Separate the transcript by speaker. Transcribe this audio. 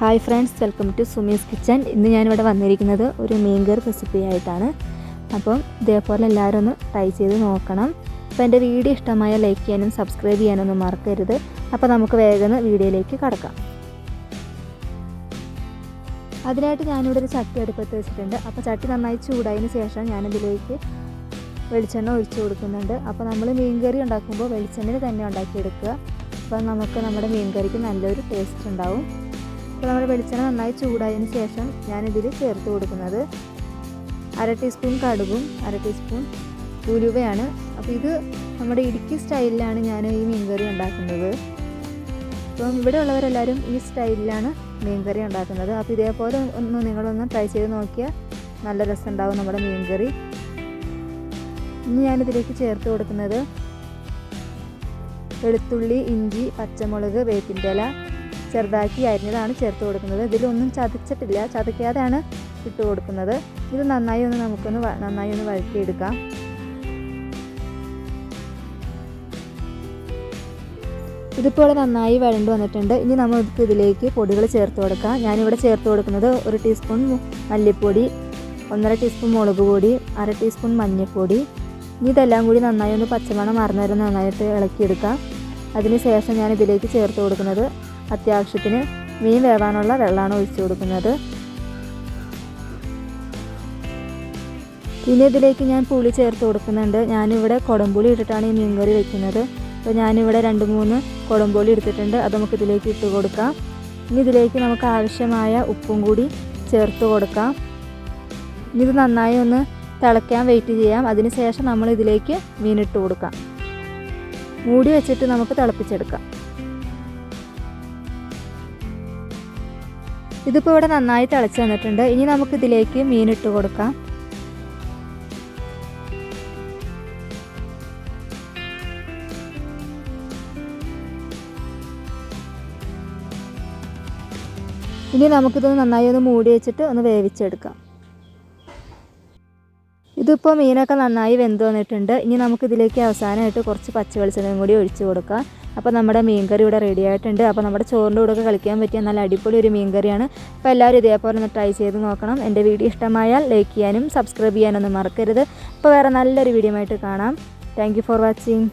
Speaker 1: Hi friends welcome to Sumi's kitchen ഇന്ന് ഞാനിവിടെ വന്നിരിക്കുന്നത് ഒരു മീൻകറി റെസിപ്പി ആയിട്ടാണ്. അപ്പം ഇതേപോലെ എല്ലാവരും ഒന്ന് ട്രൈ ചെയ്ത് നോക്കണം. അപ്പോൾ എന്റെ വീഡിയോ ഇഷ്ടമായ ലൈക്ക് ചെയ്യാനും സബ്സ്ക്രൈബ് ചെയ്യാനൊന്നും മറക്കരുത്. അപ്പോൾ നമുക്ക് വേഗം വീഡിയോയിലേക്ക് കടക്കാം. അതിനായിട്ട് ഞാനിവിടെ ഒരു ചട്ടി അടുപ്പത്ത് വെച്ചിട്ടുണ്ട്. അപ്പോൾ ചട്ടി നന്നായി ചൂടായതിന് ശേഷം ഞാനിതിലേക്ക് വെളിച്ചെണ്ണ ഒഴിച്ചു കൊടുക്കുന്നുണ്ട്. അപ്പോൾ നമ്മൾ മീൻകറി ഉണ്ടാക്കുമ്പോൾ വെളിച്ചെണ്ണയിൽ തന്നെ ഉണ്ടാക്കിയെടുക്കുക. അപ്പോൾ നമുക്ക് നമ്മുടെ മീൻകറിക്ക് നല്ലൊരു ടേസ്റ്റ് ഉണ്ടാവും. അപ്പോൾ നമ്മുടെ വെളിച്ചെണ്ണ നന്നായി ചൂടായതിന് ശേഷം ഞാനിതിൽ ചേർത്ത് കൊടുക്കുന്നത് അര ടീസ്പൂൺ കടുകും അര ടീസ്പൂൺ ഉലുവയാണ്. അപ്പോൾ ഇത് നമ്മുടെ ഇടുക്കി സ്റ്റൈലിലാണ് ഞാൻ ഈ മീൻകറി ഉണ്ടാക്കുന്നത്. അപ്പം ഇവിടെ ഉള്ളവരെല്ലാവരും ഈ സ്റ്റൈലിലാണ് മീൻകറി ഉണ്ടാക്കുന്നത്. അപ്പോൾ ഇതേപോലെ ഒന്ന് നിങ്ങളൊന്ന് ട്രൈ ചെയ്ത് നോക്കിയാൽ നല്ല രസമുണ്ടാവും നമ്മുടെ മീൻകറി. ഇനി ഞാനിതിലേക്ക് ചേർത്ത് കൊടുക്കുന്നത് വെളുത്തുള്ളി ഇഞ്ചി പച്ചമുളക് വേപ്പിന്റെ ഇല ചെറുതാക്കി അരിഞ്ഞതാണ് ചേർത്ത് കൊടുക്കുന്നത്. ഇതിലൊന്നും ചതച്ചിട്ടില്ല. ചതയ്ക്കാതെയാണ് ഇട്ട് കൊടുക്കുന്നത്. ഇത് നന്നായി ഒന്ന് നമുക്കൊന്ന് നന്നായി ഒന്ന് വഴറ്റിയെടുക്കാം. ഇതിപ്പോൾ നന്നായി വഴണ്ട് വന്നിട്ടുണ്ട്. ഇനി നമുക്ക് ഇതിലേക്ക് പൊടികൾ ചേർത്ത് കൊടുക്കാം. ഞാനിവിടെ ചേർത്ത് കൊടുക്കുന്നത് ഒരു ടീസ്പൂൺ മല്ലിപ്പൊടി ഒന്നര ടീസ്പൂൺ മുളക് പൊടി അര ടീസ്പൂൺ മഞ്ഞൾപ്പൊടി. ഇനി ഇതെല്ലാം കൂടി നന്നായി ഒന്ന് പച്ചമണം മറന്നു വരെ നന്നായിട്ട് ഇളക്കിയെടുക്കാം. അതിന് ശേഷം ഞാൻ ഇതിലേക്ക് ചേർത്ത് കൊടുക്കുന്നത് അത്യാവശ്യത്തിന് മീൻ വേവാനുള്ള വെള്ളമാണ് ഒഴിച്ചു കൊടുക്കുന്നത്. പിന്നെ ഇതിലേക്ക് ഞാൻ പുളി ചേർത്ത് കൊടുക്കുന്നുണ്ട്. ഞാനിവിടെ കുടംപുളി ഇട്ടിട്ടാണ് ഈ മീൻകറി വെക്കുന്നത്. അപ്പോൾ ഞാനിവിടെ രണ്ട് മൂന്ന് കുടംപുളി എടുത്തിട്ടുണ്ട്. അത് നമുക്ക് ഇതിലേക്ക് ഇട്ട് കൊടുക്കാം. ഇനി ഇതിലേക്ക് നമുക്ക് ആവശ്യമായ ഉപ്പും കൂടി ചേർത്ത് കൊടുക്കാം. ഇനി ഇത് നന്നായി ഒന്ന് തിളയ്ക്കാൻ വെയിറ്റ് ചെയ്യാം. അതിന് ശേഷം നമ്മൾ ഇതിലേക്ക് മീനിട്ട് കൊടുക്കാം. മൂടി വെച്ചിട്ട് നമുക്ക് തിളപ്പിച്ചെടുക്കാം. ഇതിപ്പോൾ ഇവിടെ നന്നായി തിളച്ച് വന്നിട്ടുണ്ട്. ഇനി നമുക്ക് ഇതിലേക്ക് മീൻ ഇട്ട് കൊടുക്കാം. ഇനി നമുക്കിതൊന്ന് നന്നായി ഒന്ന് മൂടി വെച്ചിട്ട് ഒന്ന് വേവിച്ചെടുക്കാം. ഇതിപ്പോൾ മീനൊക്കെ നന്നായി വെന്ത് വന്നിട്ടുണ്ട്. ഇനി നമുക്കിതിലേക്ക് അവസാനമായിട്ട് കുറച്ച് പച്ച വെളിച്ചെണ്ണയും കൂടി ഒഴിച്ചു കൊടുക്കാം. അപ്പോൾ നമ്മുടെ മീൻകറി ഇവിടെ റെഡി ആയിട്ടുണ്ട്. അപ്പോൾ നമ്മുടെ ചോറിന്റെ കൂടെ കളിക്കാൻ പറ്റിയ നല്ല അടിപൊളി ഒരു മീൻകറിയാണ്. അപ്പോൾ എല്ലാവരും ഇതേപോലെ ഒന്ന് ട്രൈ ചെയ്ത് നോക്കണം. എന്റെ വീഡിയോ ഇഷ്ടമായാൽ ലൈക്ക് ചെയ്യാനും സബ്സ്ക്രൈബ് ചെയ്യാനൊന്നും മറക്കരുത്. അപ്പോൾ വേറെ നല്ലൊരു വീഡിയോ ആയിട്ട് കാണാം. Thank for watching